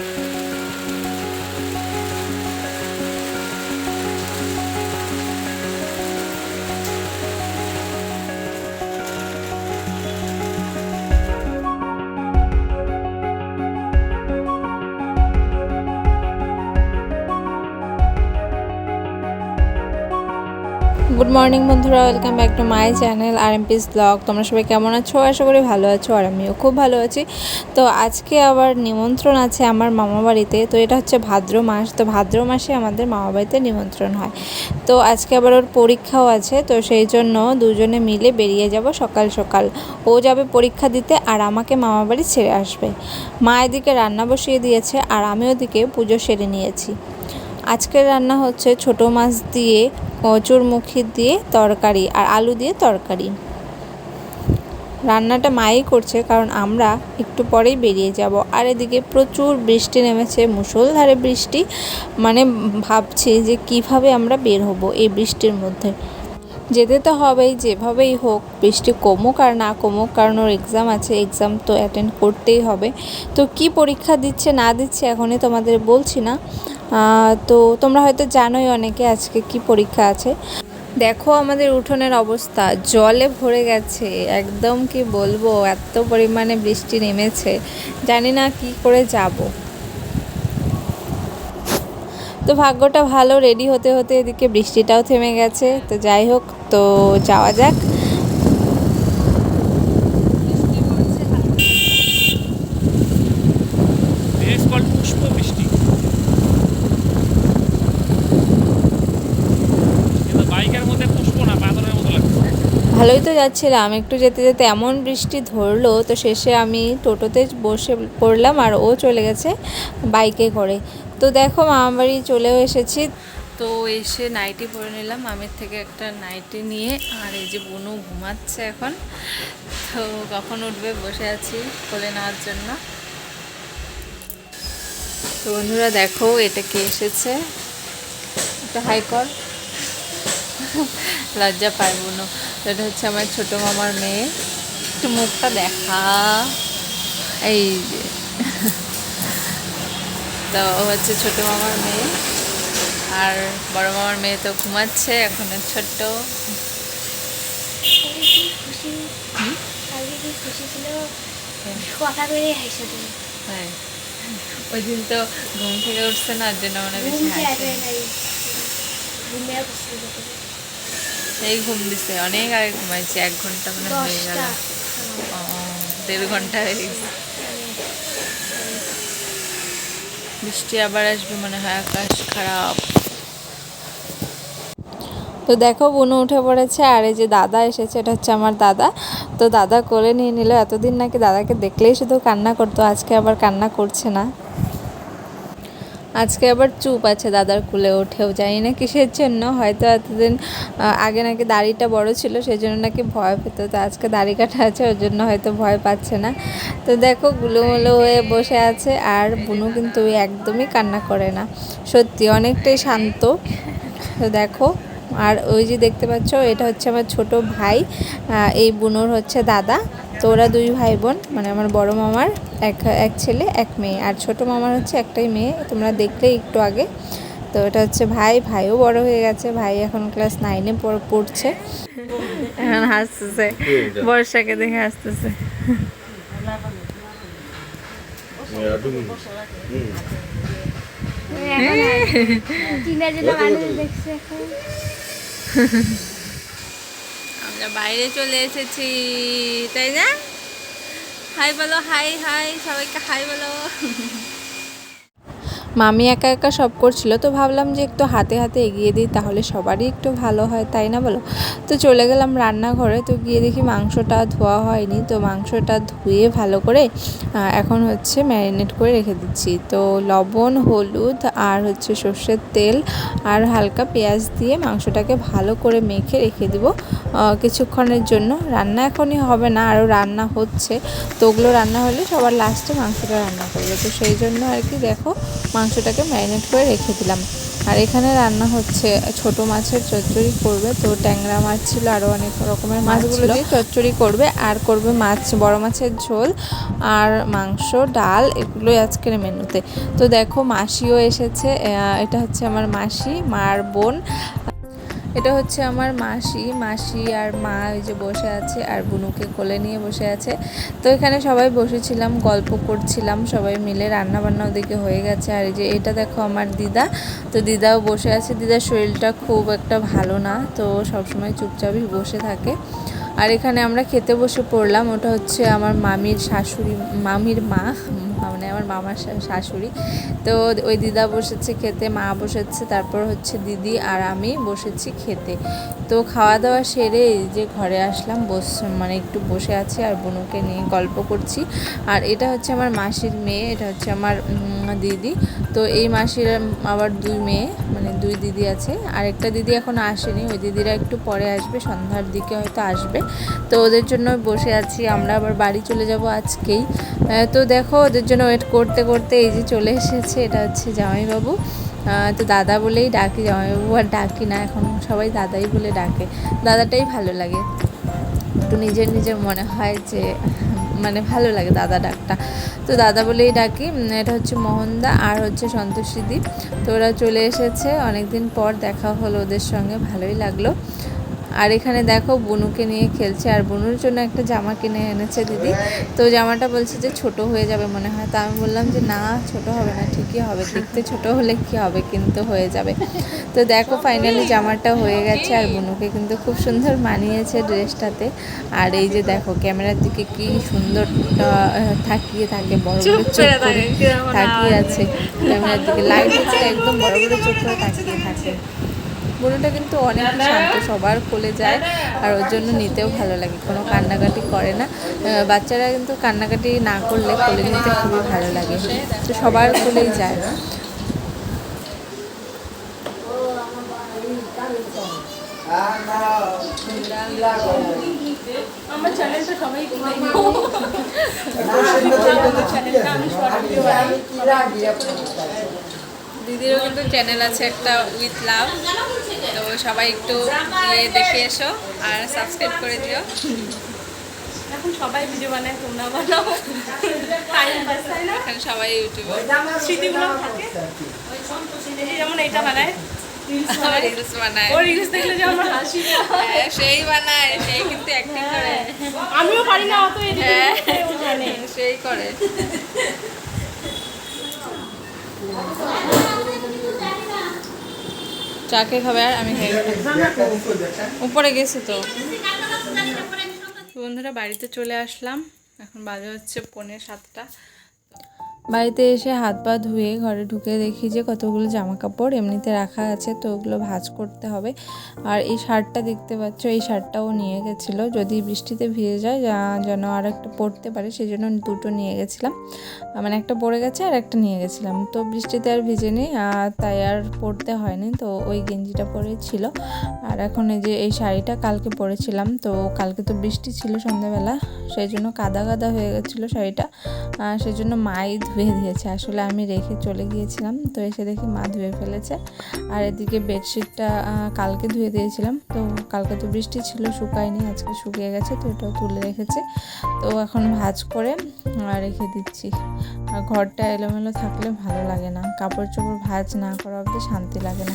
thank you good morning বন্ধুরা। Welcome back to my channel R M peace blog তোমরা সবাই কেমন আছো? আশা করি ভালো আছো, আর আমিও খুব ভালো আছি। তো আজকে আবার নিমন্ত্রণ আছে আমার মামা বাড়িতে। তো এটা হচ্ছে ভাদ্র মাস। তো ভাদ্র মাসে আমাদের মামা বাড়িতে নিমন্ত্রণ হয়। তো আজকে আবার ওর পরীক্ষাও আছে। তো সেই জন্য দুজনে মিলে বেরিয়ে যাব সকাল সকাল। ও যাবে পরীক্ষা দিতে, আর আমাকে মামা বাড়ি ছেড়ে আসবে। মা এদিকে রান্না বসিয়ে দিয়েছে, আর আমি ওদিকে পুজো সেরে নিয়েছি। আজকের রান্না হচ্ছে ছোট মাছ দিয়ে কচুরমুখী দিয়ে তরকারি আর আলু দিয়ে তরকারি। রান্নাটা মাই করছে কারণ আমরা একটু পরেই বেরিয়ে যাব। আর এদিকে প্রচুর বৃষ্টি নেমেছে, মুষলধারে বৃষ্টি। মানে ভাবছি যে কীভাবে আমরা বের হব এই বৃষ্টির মধ্যে। যেতে তো হবেই, যেভাবেই হোক, বৃষ্টি কমুক আর না কমুক, কারণ ওর এক্সাম আছে এক্সাম তো অ্যাটেন্ড করতেই হবে। তো কি পরীক্ষা দিচ্ছে, না দিচ্ছে এখনই তোমাদের বলছি না। তো তোমরা হয়তো জানোই অনেকে আজকে কি পরীক্ষা আছে। দেখো আমাদের উঠোনের অবস্থা জলে ভরে গেছে একদম কি বলব এত পরিমাণে বৃষ্টি নেমেছে জানি না কি করে যাব। তো ভাগ্যটা ভালো রেডি হতে হতে এদিকে বৃষ্টিটাও থেমে গেছে তো যাই হোক তো যাওয়া যাক। বৃষ্টি কিন্তু বাইকের মধ্যে পুষ্প না বাদলের মতো লাগছে ভালোই তো যাচ্ছিলাম। একটু যেতে যেতে এমন বৃষ্টি ধরলো, তো শেষে আমি টোটোতে বসে পড়লাম আর ও চলে গেছে বাইকে করে। তো দেখো মামা বাড়ি চলেও এসেছি। তো এসে নাইটি পরে নিলাম আমের থেকে একটা নাইটি নিয়ে। আর এই যে বনু ঘুমাচ্ছে এখন। তো কখন উঠবে বসে আছি কোলে নেওয়ার জন্য। তো বন্ধুরা দেখো, এটা কে এসেছে? একটা হাই কর। লজ্জা পায় বোনো। এটা হচ্ছে আমার ছোট মামার মেয়ে। একটু মুখটা দেখা। এই যে। তো হচ্ছে ছোট মামার মেয়ে। আর বড় মামার মেয়ে তো ঘুমাচ্ছে, এখনও ছোট্ট। হ্যাঁ। ওই দিন তো ঘুম থেকে উঠছে না, ওর জন্য মানে বেশি এই ঘুম দিছে। অনেক আগে ঘুমাইছি, এক ঘণ্টা মানে হয়ে গেল। দেড় ঘণ্টা হয়ে গেছে। বৃষ্টি আবার আসবে মনে হয়, আকাশ খারাপ। তো দেখো, বুনু উঠে পড়েছে, আর এই যে দাদা এসেছে, এটা হচ্ছে আমার দাদা। তো দাদা কোলে নিয়ে নিল। এতদিন নাকি দাদাকে দেখলেই শুধু কান্না করতো, আজকে আবার কান্না করছে না। আজকে আবার চুপ আছে দাদার কুলে, উঠেও জানি না কিসের জন্য হয়তো এতদিন আগে নাকি দাড়িটা বড় ছিল সেই জন্য নাকি ভয় পেত। তো আজকে দাড়ি কাটা আছে, ওর জন্য হয়তো ভয় পাচ্ছে না। তো দেখো, গুলোমুলো হয়ে বসে আছে, আর বুনু কিন্তু একদমই কান্না করে না। সত্যি, অনেকটাই শান্ত। তো দেখো, আর ওই যে দেখতে পাচ্ছ, এটা হচ্ছে আমার ছোট ভাই এই বুনুর হচ্ছে দাদা। তো ওরা দুই ভাই বোন মানে আমার বড় মামার এক এক ছেলে এক মেয়ে। আর ছোট মামার হচ্ছে একটাই মেয়ে তোমরা দেখলে একটু আগে। তো এটা হচ্ছে ভাই ভাইও বড় হয়ে গেছে ভাই এখন ক্লাস নাইনে পড়ছে। এখন হাসতেছে বর্ষাকে দেখে হাসতেছে। দেখছে এখন। আমরা বাইরে চলে এসেছি তাই না? হাই বলো হাই হাই সবাইকে হাই বলো। মামি একা একা সব করছিল, তো ভাবলাম যে একটু হাতে হাতে এগিয়ে দিই, তাহলে সবারই একটু ভালো হয়, তাই না বলো? তো চলে গেলাম রান্নাঘরে, তো গিয়ে দেখি মাংসটা ধোয়া হয়নি, তো মাংসটা ধুয়ে ভালো করে এখন হচ্ছে ম্যারিনেট করে রেখে দিচ্ছি। তো লবণ, হলুদ আর হচ্ছে সর্ষের তেল আর হালকা পেঁয়াজ দিয়ে মাংসটাকে ভালো করে মেখে রেখে দিব কিছুক্ষণের জন্য। রান্না এখনই হবে না, আরও রান্না হচ্ছে, তো ওগুলো রান্না হলে সবার লাস্টে মাংসটা রান্না করবে। তো সেই জন্য আর কি দেখো মাংসটাকে ম্যারিনেট করে রেখে দিলাম। আর এখানে রান্না হচ্ছে ছোট মাছের চচ্চড়ি করবে। তো ট্যাংরা মাছ ছিল আরও অনেক রকমের মাছগুলো দিয়ে চচ্চড়ি করবে আর করবে মাছ বড় মাছের ঝোল আর মাংস ডাল এগুলোই আজকের মেনুতে। তো দেখো মাসিও এসেছে এটা হচ্ছে আমার মাসি মার বোন। এটা হচ্ছে আমার মাসি। মাসি আর মা ওই যে বসে আছে আর বুনুকে কোলে নিয়ে বসে আছে। তো এখানে সবাই বসেছিলাম, গল্প করছিলাম, সবাই মিলে রান্নাবান্না ওদিকে হয়ে গেছে। আর এই যে এটা দেখো আমার দিদা। তো দিদাও বসে আছে। দিদার শরীরটা খুব একটা ভালো না, তো সবসময় চুপচাপই বসে থাকে। আর এখানে আমরা খেতে বসে পড়লাম, ওটা হচ্ছে আমার মামির শাশুড়ি, মামির মা মানে আমার মামার শাশুড়ি। তো ওই দিদা বসেছে খেতে, মা বসেছে, তারপর হচ্ছে দিদি আর আমি বসেছি খেতে। তো খাওয়া দাওয়া সেরে এই যে ঘরে আসলাম, বস মানে একটু বসে আছি আর বনুকে নিয়ে গল্প করছি। আর এটা হচ্ছে আমার মাসির মেয়ে, এটা হচ্ছে আমার দিদি। তো এই মাসির আবার দুই মেয়ে মানে দুই দিদি আছে। আর একটা দিদি এখন আসেনি, ওই দিদিরা একটু পরে আসবে, সন্ধ্যার দিকে হয়তো আসবে। তো ওদের জন্য বসে আছি, আমরা আবার বাড়ি চলে যাব আজকেই। তো দেখো ওদের জন্য ওয়েট করতে করতে এই যে চলে এসেছে, এটা হচ্ছে জামাইবাবু। তো দাদা বলেই ডাকি, জামাইবাবু আর ডাকি না, এখন সবাই দাদাই বলে ডাকে। দাদাটাই ভালো লাগে। একটু নিজের নিজের মনে হয় যে মানে ভালো লাগে দাদা ডাকটা। তো দাদা বলেই ডাকি এটা হচ্ছে মোহনদা আর হচ্ছে সন্তোষীদি তো ওরা চলে এসেছে, অনেকদিন পর দেখা হলো ওদের সঙ্গে, ভালোই লাগল। আর এখানে দেখো বনুকে নিয়ে খেলছে আর বনুর জন্য একটা জামা কিনে এনেছে দিদি। তো জামাটা বলছে যে ছোট হয়ে যাবে মনে হয়। তা আমি বললাম যে না ছোট হবে না ঠিকই হবে। দেখতে ছোট হলে কি হবে কিন্তু হয়ে যাবে। তো দেখো ফাইনালি জামাটা হয়ে গেছে আর বনুকে কিন্তু খুব সুন্দর মানিয়েছে ড্রেসটাতে। আর এই যে দেখো ক্যামেরার দিকে কি সুন্দর থাকিয়ে থাকে বড় বড় চোখ করে তাকিয়ে আছে ক্যামেরার দিকে। লাইট একদম বড় বড় চোখ করে তাকিয়ে থাকে। বুনুটা কিন্তু অনেক শান্ত সবার কোলে যায় আর ওর জন্য নিতেও ভালো লাগে কোনো কান্নাকাটি করে না বাচ্চারা কিন্তু কান্নাকাটি না করলে কোলে নিতে খুবই ভালো লাগে তো সবার কোলেই যায় দিদিরও কিন্তু চ্যানেল আছে একটা উইথ লাভ তো সবাই একটু গিয়ে দেখে এসো আর সাবস্ক্রাইব করে দিও। এখন সবাই ভিডিও বানায় তোমরা বানাও। টাইম পাস তাই না? এখানে সবাই ইউটিউবে। স্মৃতিগুলো থাকে। যেমন এইটা বানায়। হ্যাঁ, সেই বানায় সেই কিন্তু অ্যাক্টিং করে। আমিও পারি না অত হ্যাঁ সেই করে। চাকে খাবে আর আমি উপরে গেছে তো। বন্ধুরা, বাড়িতে চলে আসলাম। এখন বাজে হচ্ছে পনেরো সাতটা। বাড়িতে এসে হাত পা ধুয়ে ঘরে ঢুকে দেখি যে কতগুলো জামা কাপড় এমনিতে রাখা আছে, তো ওগুলো ভাঁজ করতে হবে। আর এই শার্টটা দেখতে পাচ্ছ, এই শার্টটাও নিয়ে গেছিল। যদি বৃষ্টিতে ভিজে যায় যেন আর একটা পরতে পারে সেই জন্য দুটো নিয়ে গেছিলাম। মানে একটা পরে গেছে আর একটা নিয়ে গেছিলাম। তো বৃষ্টিতে আর ভিজেনি আর তাই আর পরতে হয়নি। তো ওই গেঞ্জিটা পরেই ছিল আর এখন এই যে এই শাড়িটা কালকে পরেছিলাম, তো কালকে তো বৃষ্টি ছিল সন্ধ্যাবেলা, সেই জন্য কাদা কাদা হয়ে গেছিল শাড়িটা। সেই জন্য মাই ধুয়ে দিয়েছে। আসলে আমি রেখে চলে গিয়েছিলাম, তো এসে দেখি মা ধুয়ে ফেলেছে। আর এদিকে বেডশিটটা কালকে ধুয়ে দিয়েছিলাম। তো কালকে তো বৃষ্টি ছিল, শুকায়নি, আজকে শুকিয়ে গেছে, তো এটাও তুলে রেখেছে। তো এখন ভাজ করে রেখে দিচ্ছি। আর ঘরটা এলোমেলো থাকলে ভালো লাগে না। কাপড় চোপড় ভাজ না করা অবধি শান্তি লাগে না।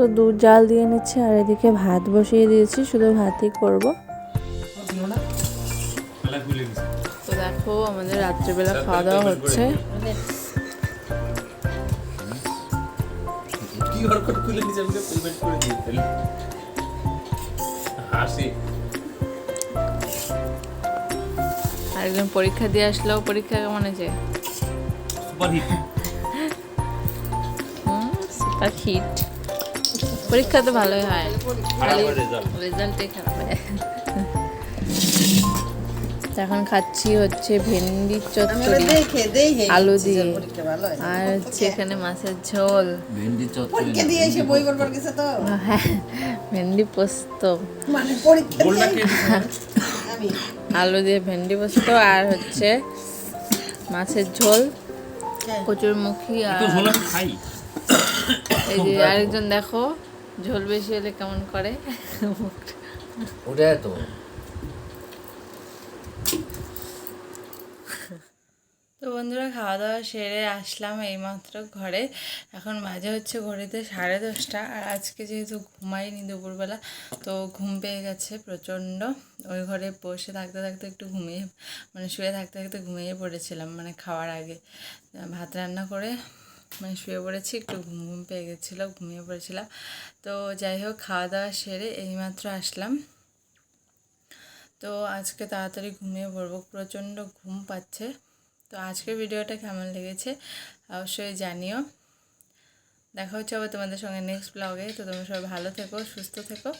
তো দুধ জাল দিয়ে নিচ্ছি আর এদিকে ভাত বসিয়ে দিয়েছি শুধু ভাতই করব। তো দেখো আমাদের রাত্রেবেলা খাওয়া দাওয়া হচ্ছে। কি হরকত খুলে নিজে আমাকে পেমেন্ট করে দিয়ে দিল। হাসি। আর একজন পরীক্ষা দিয়ে আসলো পরীক্ষা কেমন আছে সুপার হিট তার হিট পরীক্ষা তো ভালোই হয়। হয়। রেজাল্টই খারাপ হয়। এখন খাচ্ছি হচ্ছে ভেন্ডি চচ্চড়ি আলু দিয়ে। হয় আর হচ্ছে এখানে মাছের ঝোল। ভেন্ডি পরীক্ষা দিয়ে এসে বই করবার গেছে তো। হ্যাঁ ভেন্ডি পোস্ত। মানে আলু দিয়ে ভেন্ডি পোস্ত আর হচ্ছে মাছের ঝোল কচুর মুখি আর তো ঝোল খাই। এই যে আরেকজন দেখো। ঝোল বেশি হলে কেমন করে? ওটাই তো। তো বন্ধুরা খাওয়া দাওয়া সেরে আসলাম এইমাত্র ঘরে। এখন বাজে হচ্ছে ঘড়িতে সাড়ে দশটা আর আজকে যেহেতু ঘুমাইনি দুপুরবেলা তো ঘুম পেয়ে গেছে প্রচণ্ড। ওই ঘরে বসে থাকতে থাকতে একটু ঘুমিয়ে মানে শুয়ে থাকতে থাকতে ঘুমিয়ে পড়েছিলাম মানে খাওয়ার আগে। ভাত রান্না করে মানে শুয়ে পড়েছি, একটু ঘুম ঘুম পেয়ে গেছিল, ঘুমিয়ে পড়েছিলাম। তো যাই হোক, খাওয়া দাওয়া সেরে এইমাত্র আসলাম। তো আজকে তাড়াতাড়ি ঘুমিয়ে পড়ব, প্রচণ্ড ঘুম পাচ্ছে। তো আজকের ভিডিওটা কেমন লেগেছে অবশ্যই জানিও। দেখা হচ্ছে আবার তোমাদের সঙ্গে নেক্সট ব্লগে তো তোমরা সবাই ভালো থেকো, সুস্থ থেকো।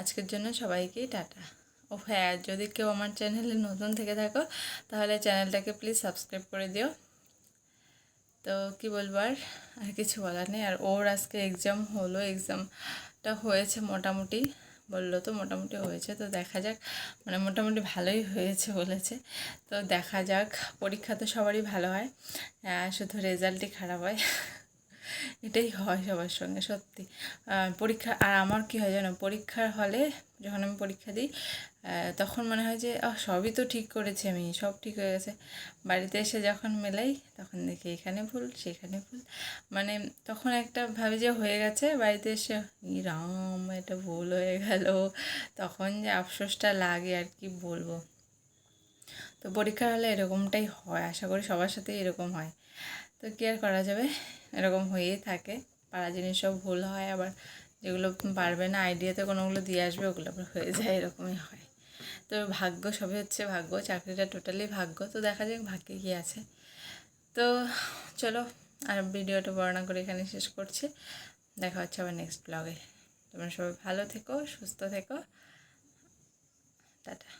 আজকের জন্য সবাইকেই টাটা। ও হ্যাঁ যদি কেউ আমার চ্যানেলে নতুন থেকে থাকো, তাহলে চ্যানেলটাকে প্লিজ সাবস্ক্রাইব করে দিও। তো কি বলব আর? আর কিছু বলার নেই। আর ওর আজকে এক্সাম হলো। এক্সামটা হয়েছে মোটামুটি। বলল তো মোটামুটি হয়েছে। তো দেখা যাক। মানে মোটামুটি ভালোই হয়েছে বলেছে। তো দেখা যাক। পরীক্ষা তো সবারই ভালো হয়। শুধু রেজাল্টই খারাপ হয়। এটাই হয় সবার সঙ্গে, সত্যি। পরীক্ষা, আর আমার কি হয় জানো, পরীক্ষার হলে যখন আমি পরীক্ষা দিই তখন মনে হয় যে সবই তো ঠিক করেছি আমি, সব ঠিক হয়ে গেছে। বাড়িতে এসে যখন মেলাই, তখন দেখি এখানে ভুল, সেখানে ভুল। মানে তখন একটা ভাবি যে হয়ে গেছে, বাড়িতে এসে রাম, এটা ভুল হয়ে গেল। তখন যে আফসোসটা লাগে, আর কি বলব। তো পরীক্ষার হলে এরকমটাই হয়, আশা করি সবার সাথেই এরকম হয়। তো কী আর করা যাবে? এরকম হয়েই থাকে। পাড়া জিনিস সব ভুল হয়, আবার যেগুলো পারবে না আইডিয়াতে কোনোগুলো দিয়ে আসবে, ওগুলো আবার হয়ে যায়, এরকমই হয়। তো ভাগ্য সবই হচ্ছে ভাগ্য, চাকরিটা টোটালি ভাগ্য। তো দেখা যাক ভাগ্যে কী আছে। তো চলো, আর ভিডিওটা বর্ণনা করে এখানে শেষ করছি। দেখা হচ্ছে আবার নেক্সট ব্লগে তোমরা সবাই ভালো থেকো, সুস্থ থেকো। টাটা।